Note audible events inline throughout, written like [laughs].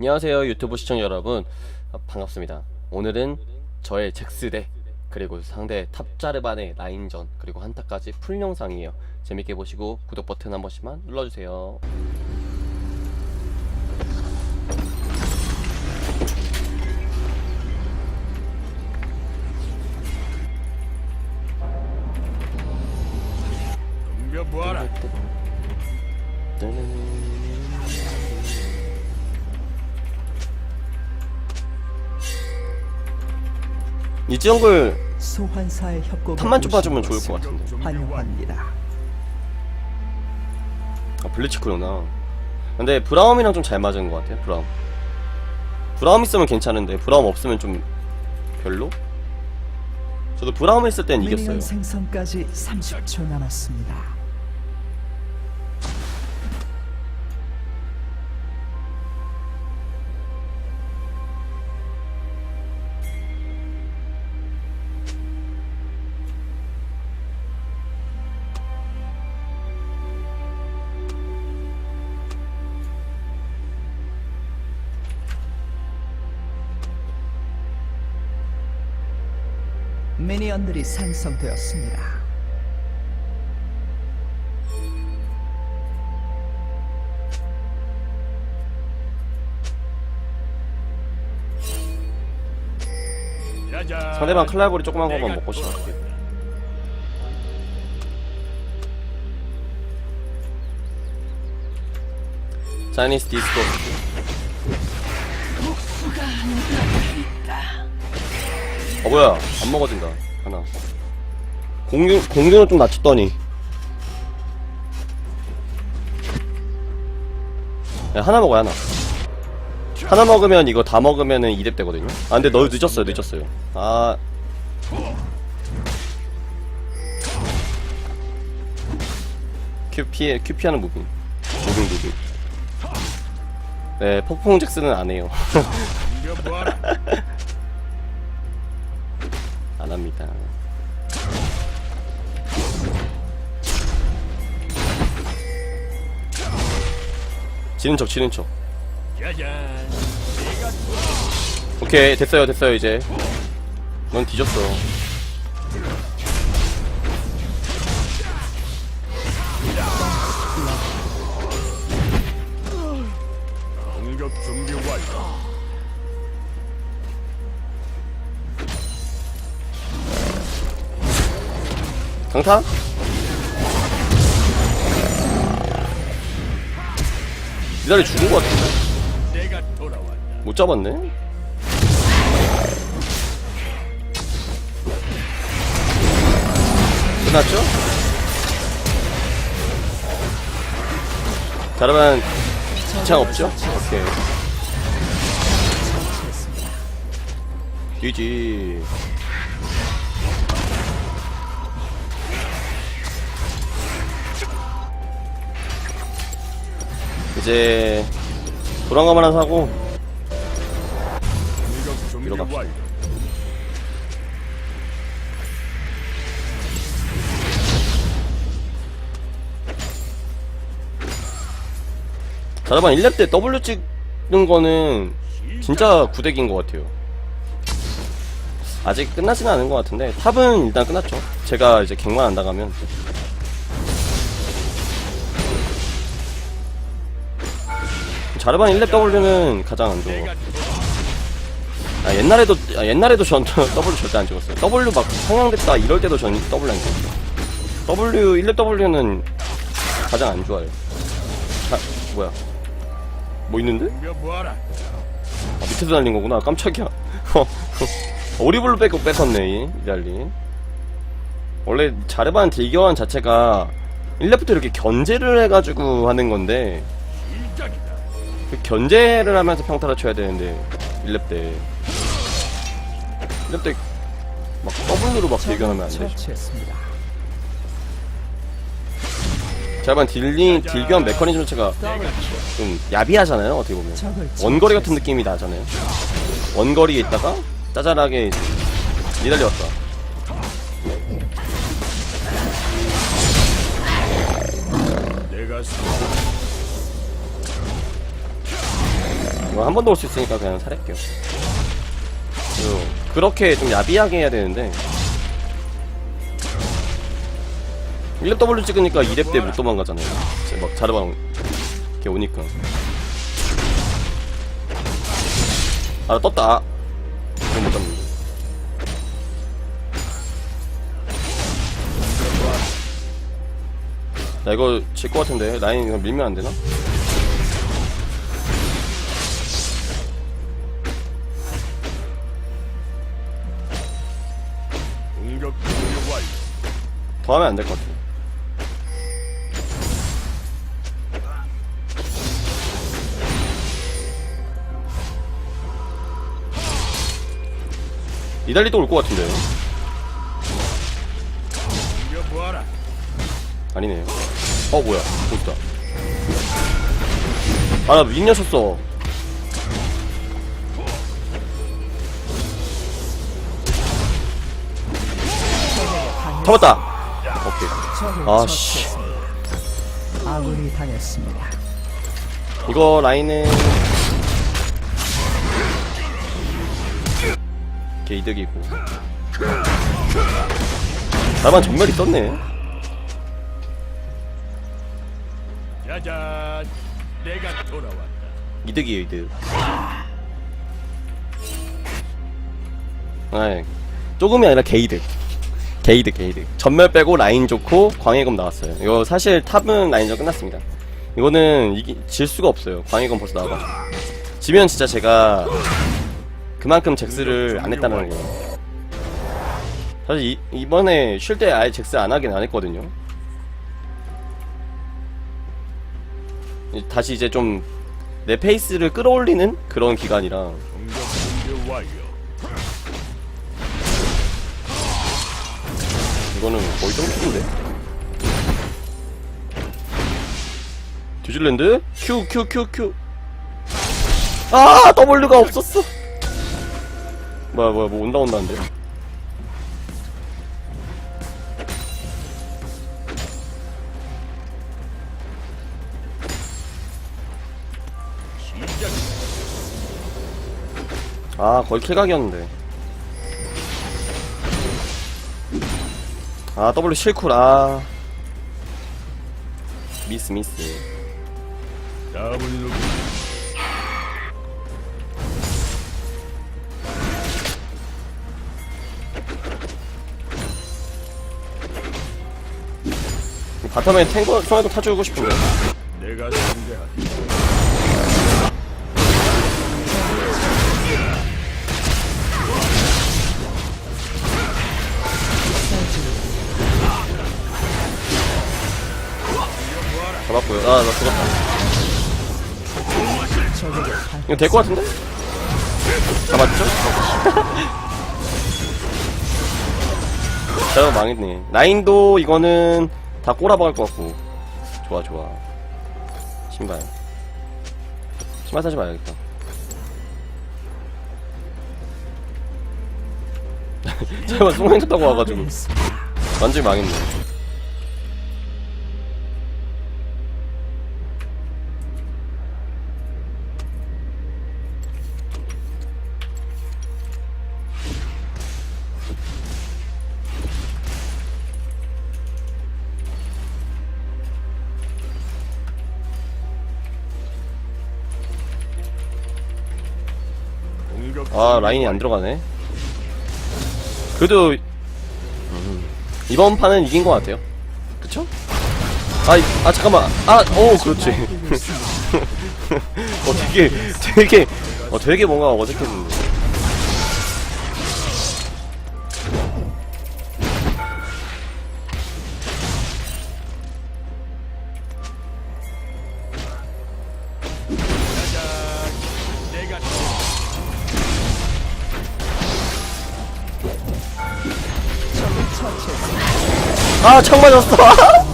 안녕하세요 유튜브 시청자 여러분. 아, 반갑습니다. 오늘은 저의 잭스대 그리고 상대 탑자르반의 라인전 그리고 한타까지 풀 영상이에요. 재밌게 보시고 구독 버튼 한 번씩만 눌러주세요. 덤벼보아라 이 정글 소환사의 협곡 탑만 좀 봐주면 좋을 것 같은데 환영합니다. 아 블리츠크구나 근데 브라움이랑 좀 잘 맞은 것 같아요 브라움 브라움 있으면 괜찮은데 브라움 없으면 좀 별로? 저도 브라움 있을 땐 이겼어요 생성까지 30초 남았습니다. 미니언들이 생성되었습니다. 상대방 클라이버리 조그만 것만 먹고 시작할게요 차이니스 디스코 어 뭐야? 안 먹어진다. 하나. 공유, 공유는 좀 낮췄더니. 야, 하나 먹어요 하나. 하나 먹으면 이거 다 먹으면은 2렙 되거든요? 아 근데 너 늦었어요 늦었어요. 아. 큐 피하는 무빙. 무빙 무빙. 네 폭풍 잭스는 안 해요 [laughs] 합니다. 지는 척 지는 척. 오케이 됐어요 됐어요 이제. 넌 뒤졌어. 공격 준비 완료 강타? 기다려 죽은 것 같은데 못 잡았네 끝났죠? 자 그러면 기창 없죠? 오케이 GG 이제 도랑감 하나 사고 들어갑시다. 완료 자르반 1렙 때 W 찍는 거는 진짜 구덱인 것 같아요. 아직 끝나지는 않은 것 같은데 탑은 일단 끝났죠. 제가 이제 갱만 안 나가면 자르반 1렙 W는 가장 안 좋은 것 같아요. 아, 옛날에도 아, 옛날에도 전 [laughs] W 절대 안 찍었어요. W 막 상향됐다 이럴 때도 전 W 안 찍었어요. W 1렙 W는 가장 안 좋아요. 자, 뭐야? 뭐 있는데? 아, 밑에서 달린 거구나. 깜짝이야. [laughs] 오리블로 빼고 뺏었네, 이 이달리. 원래 자르반 딜교환 자체가 1렙부터 이렇게 견제를 해가지고 하는 건데, 그 견제를 하면서 평타를 쳐야 되는데, 1렙 때. 1렙 때, 막 W로 막 딜교하면 안 되죠. 자르반 딜리, 딜교환 메커니즘 자체가 좀 야비하잖아요, 어떻게 보면. 원거리 같은 느낌이 나잖아요. 원거리에 있다가 짜잘하게 니달리 왔다. 한 번 더 올 수 있으니까 그냥. 그리고 그렇게 좀 야비하게 해야 되는데 1렙 W 찍으니까 2렙 때 못 도망가잖아요. 막 자르방 이렇게 오니까. 아, 나 떴다. 아. 이거 못 잡는데. 나 이거 질 것 같은데 라인 이거 밀면 안 되나? 더 하면 안 될 것 같아. 이달리도 올것 같은데요? 아니네요. 어, 뭐야. 보스다. 아, 나 윈녀셨어. 잡았다! 오케이. 적을 아, 씨. 처치했습니다. 아군이 당했습니다. 이거 라인은 게이득이고 나만 전멸이 떴네 짜잔. 내가 돌아왔다. 이득이에요 이득 아 조금이 아니라 게이득 게이득 게이득. 전멸 빼고 라인 좋고 광해검 나왔어요. 이거 사실 탑은 라인전 끝났습니다. 이거는 이기, 질 수가 없어요. 광해검 벌써 나와가지고. 지면 진짜 제가 그만큼 잭스를 안 했다는 거예요. 사실 이, 이번에 쉴 때 아예 잭스 안 하긴 안 했거든요. 이- 다시 이제 좀 내 페이스를 끌어올리는 그런 기간이라 이거는 거의 점프인데? 뉴질랜드? Q Q Q Q 아 W가 없었어. 뭐야 뭐야 뭐 온다 온다는데. 아 거의 킬각이었는데 아 W 실쿨 아. 미스 미스. 누구? 바텀에 탱거 손에도 타주고 싶은데 잡았고요. 아나 죽었다. 이거 될 것 같은데? 잡았죠? [laughs] 자 망했네. 라인도 이거는 다 꼬라박을 것 같고. 좋아 좋아. 신발. 신발 사지 말아야겠다. [laughs] 순간 쳤다고 와가지고. 완전히 망했네 아 라인이 안 들어가네. 그래도 음, 이번 판은 이긴 것 같아요. 그쵸? 아, 이- 아 잠깐만. 아오 그렇지. [laughs] 어 되게 되게 어 되게 뭔가 어색했는데 아 창 맞았어. [laughs]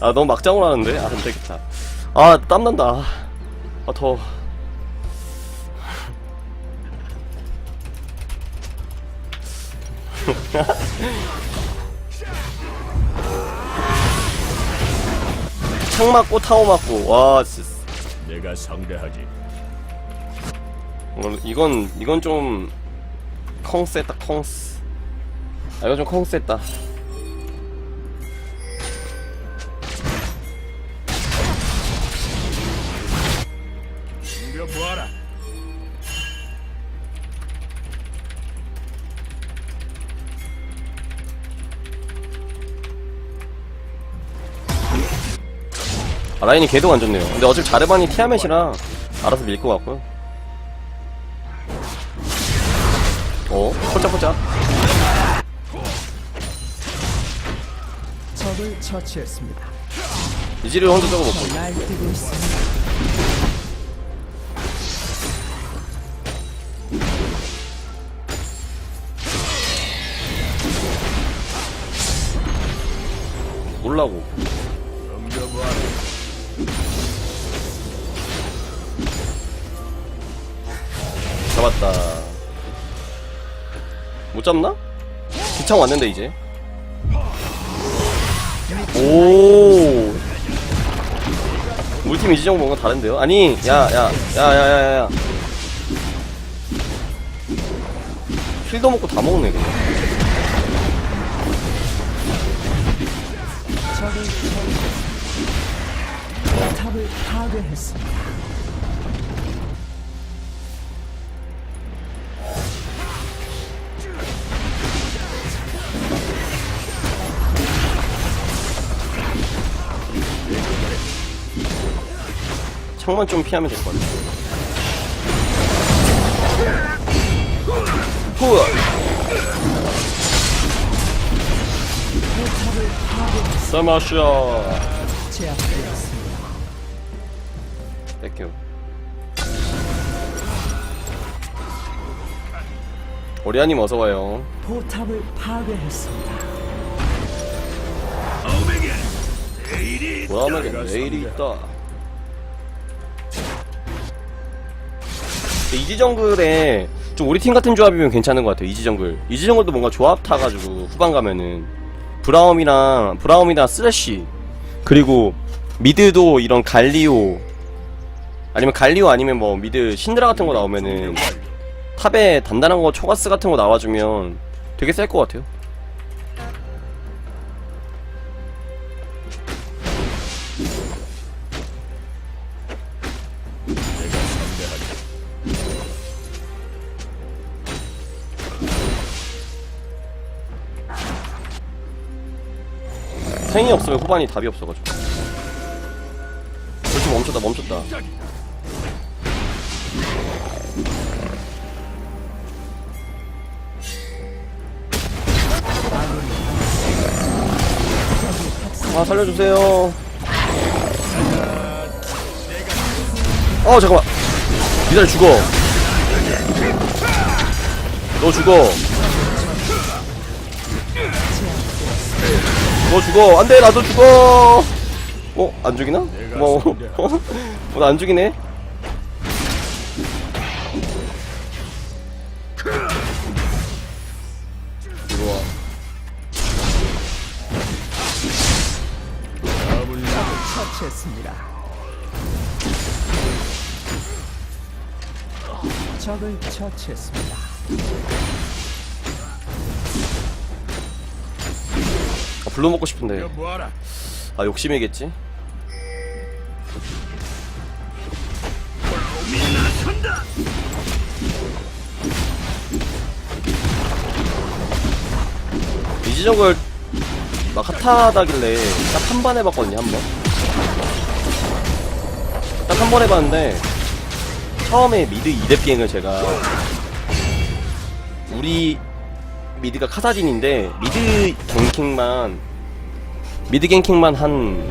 아 너무 막장으로 하는데? 아 안 되겠다. 아 땀난다. 아더 [laughs] 창 맞고 타워 맞고. 와 진짜. 내가 상대하지. 이건 이건, 좀 컹셌다 컹스. 아 이건 좀 보아라. 아, 라인이 걔도 안 좋네요. 근데 어차피 자르반이 티아멧이라 알아서 밀 것 같고요 어? 포짝포짝 적을 처치했습니다. 이지를 혼자 저거 먹고 날뛰고 있습니다. 놀라고 못 잡나? 기창 왔는데 이제 오 우리 팀 이지정 뭔가 다른데요? 아니 야야야야야야야 킬도 먹고 다 먹네 그냥. 탑을 파괴했습니다. 창만 좀 피하면 될 것 같아. 서마샤 제압되었습니다. 땡큐 오리아님 어서와요. 포탑을 파괴했습니다. 뭐라면 내일이 있다. 근데 이 지정글에 좀 우리 팀 같은 조합이면 괜찮은 것 같아요 이지정글. 이지정글도 뭔가 조합 타가지고 후반 가면은 브라움이랑 브라움이나 쓰레쉬 그리고 미드도 이런 갈리오 아니면 갈리오 아니면 뭐 미드 신드라 같은 거 나오면은 탑에 단단한 거 초가스 같은 거 나와주면 되게 셀 것 같아요 생이 없으면 후반이 답이 없어가지고. 벌써 멈췄다 멈췄다. 아 살려주세요. 어 잠깐만. 기다려 죽어. 너 죽어 너 죽어 안돼 나도 죽어 어? 안 죽이나? 고마워 [laughs] 어? 나안 죽이네 이리 와 다음은 처치했습니다. 적을 처치했습니다. 아, 블루 먹고 싶은데. 아 욕심이겠지? 이지적을 막 핫하다길래 딱 한 번 해봤거든요 한 번 딱 한 번 해봤는데 처음에 미드 2렙 비행을 제가 우리 미드가 카사딘인데 미드 갱킹만 미드 갱킹만 한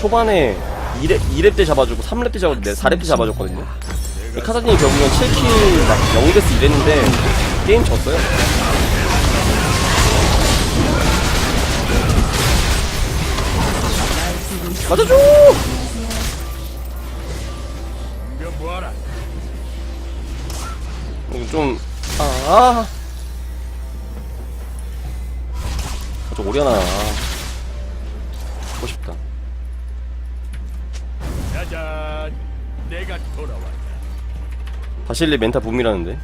초반에 2렙, 2렙 때 잡아주고 3렙 때 잡아주고 4렙 때 잡아줬거든요. 카사딘이 결국엔 7킬 막 0데스 이랬는데 게임 졌어요. 맞아줘! 좀, 아, 좀 오려나 보고 싶다. 짜잔 내가 돌아왔다. 바실리 멘탈 붐이라는데?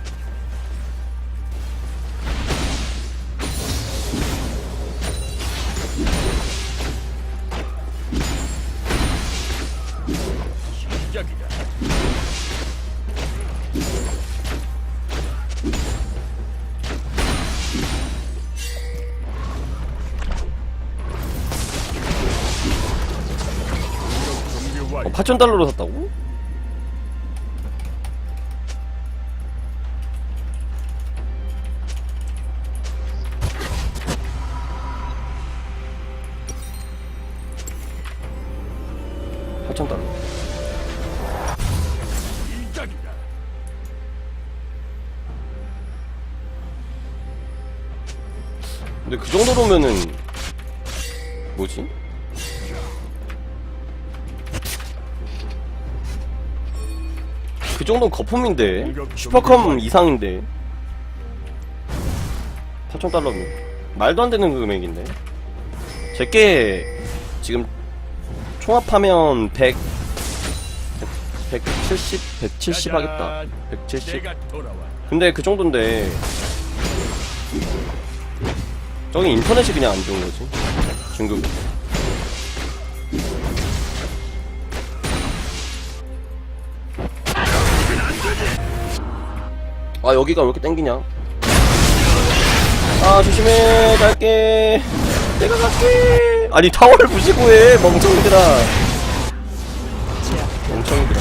4천 달러로 샀다고? 4천 달러. 근데 그 정도로면은 뭐지? 그 정도는 거품인데. 슈퍼컴 이상인데. 8,000달러면 말도 안 되는 금액인데. 제게 지금 총합하면 100 170 170 하겠다 170 내가 돌아왔다. 근데 그 정도인데. 저기 인터넷이 그냥 안 좋은 거지. 중국 아 여기가 왜 이렇게 땡기냐? 아 조심해. 갈게. 내가 갈게. 아니 타워를 부시고 해 멍청이들아. 멍청이들아.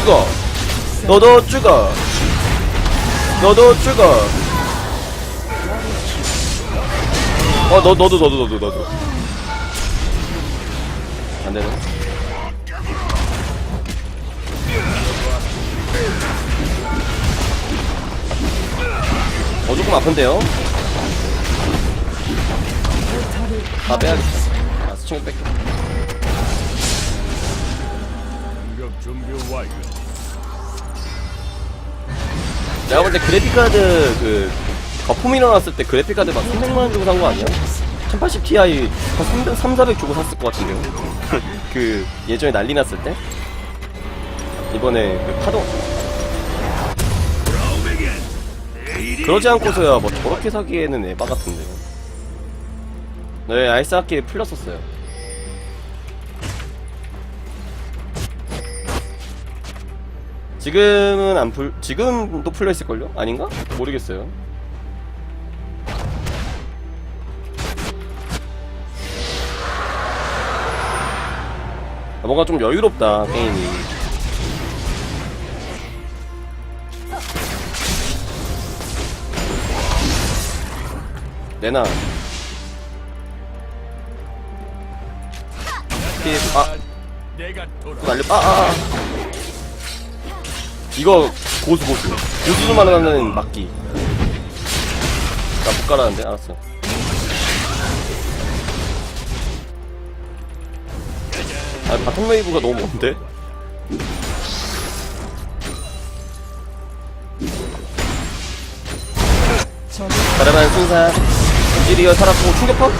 죽어. 너도 죽어. 너도 죽어. 어너 너도 너도 너도 너도. 안 되네 어 조금 아픈데요 아 빼야겠다 아 스칭을 뺄게 공격 준비 완료. 내가 볼 때 그래픽카드 그 거품 일어났을 때 그래픽카드 막 300만원 주고 산 거 아니야? 1080 Ti 한 300, 3, 400 주고 샀을 것 같은데요? [laughs] 그 예전에 난리 났을 때? 이번에 그 파동 그러지 않고서야 뭐 저렇게 사기에는 에바 같은데요 네 아이스 하키 풀렸었어요 지금은 안 풀, 지금도 풀려있을걸요? 아닌가? 모르겠어요. 아, 뭔가 좀 여유롭다, 게임이. 피, 아. 날려, 아, 아, 아. 이거 고수 고수 고수만 하는 막기. 나 못 가라는데? 알았어. 아 바텀 웨이브가 너무 먼데? 자르반 순사 이지리어 살았고 충격파?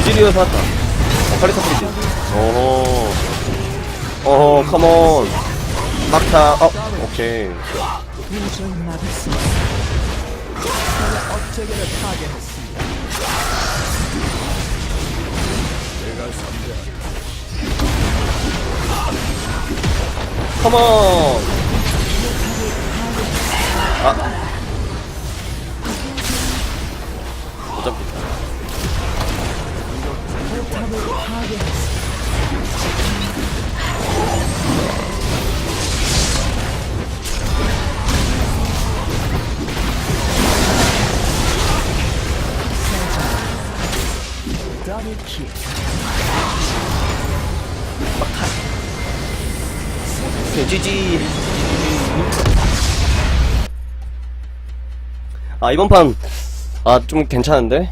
이지리어 살았다. 어 칼리타 프리지. 어허. 어허 컴온 막타. 어. 오케이. 도저히 아 이번 판 아 좀 괜찮은데?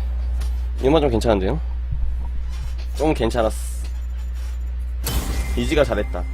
이번 판 좀 괜찮은데요 좀 괜찮았어 이지가 잘했다